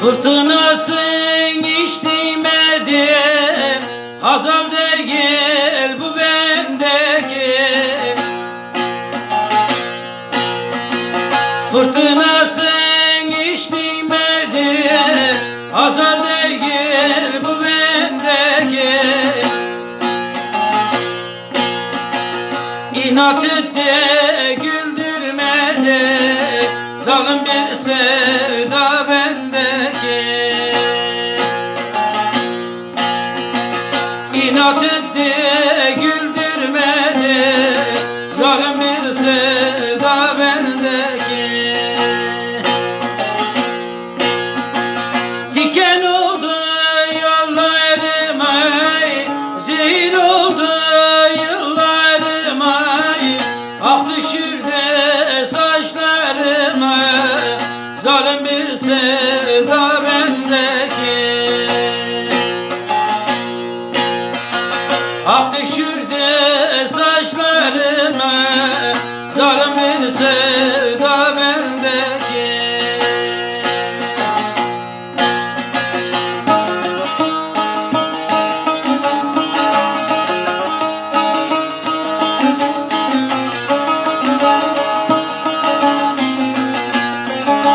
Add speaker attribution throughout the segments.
Speaker 1: Fırtınasın hiç değmedim Hazal de gel bu bendeki. Fırtınasın hiç değmedim Hazal de gel bu bendeki. İnat etti güldürmedi. Zalim bir sevda İnat etti güldürmedi. Zalim bir sevda bendeki. Tiken oldu yollarıma Zehir oldu yıllarıma Ah düşürdü saçlarıma Zalim bir sevda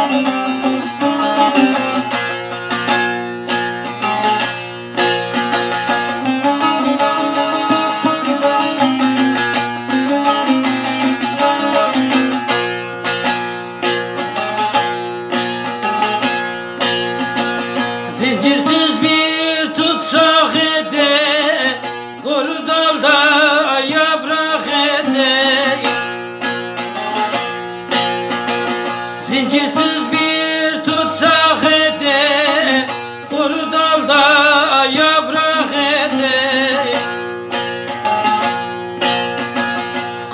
Speaker 1: Thank you. Dalda yaprak ede.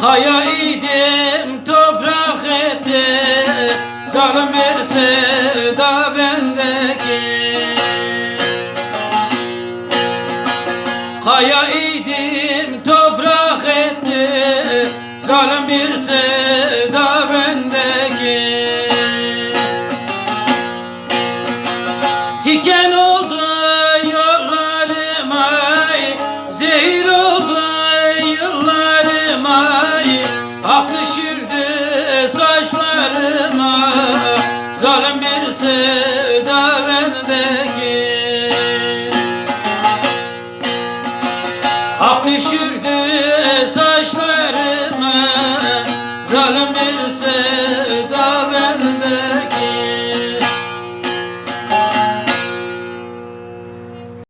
Speaker 1: Kaya idim toprak etti Zalim bir sevda bendeki Kaya idim toprak etti Zalim bir sevda bendeki Tiken Zalim bir sevda bendeki Ak saçları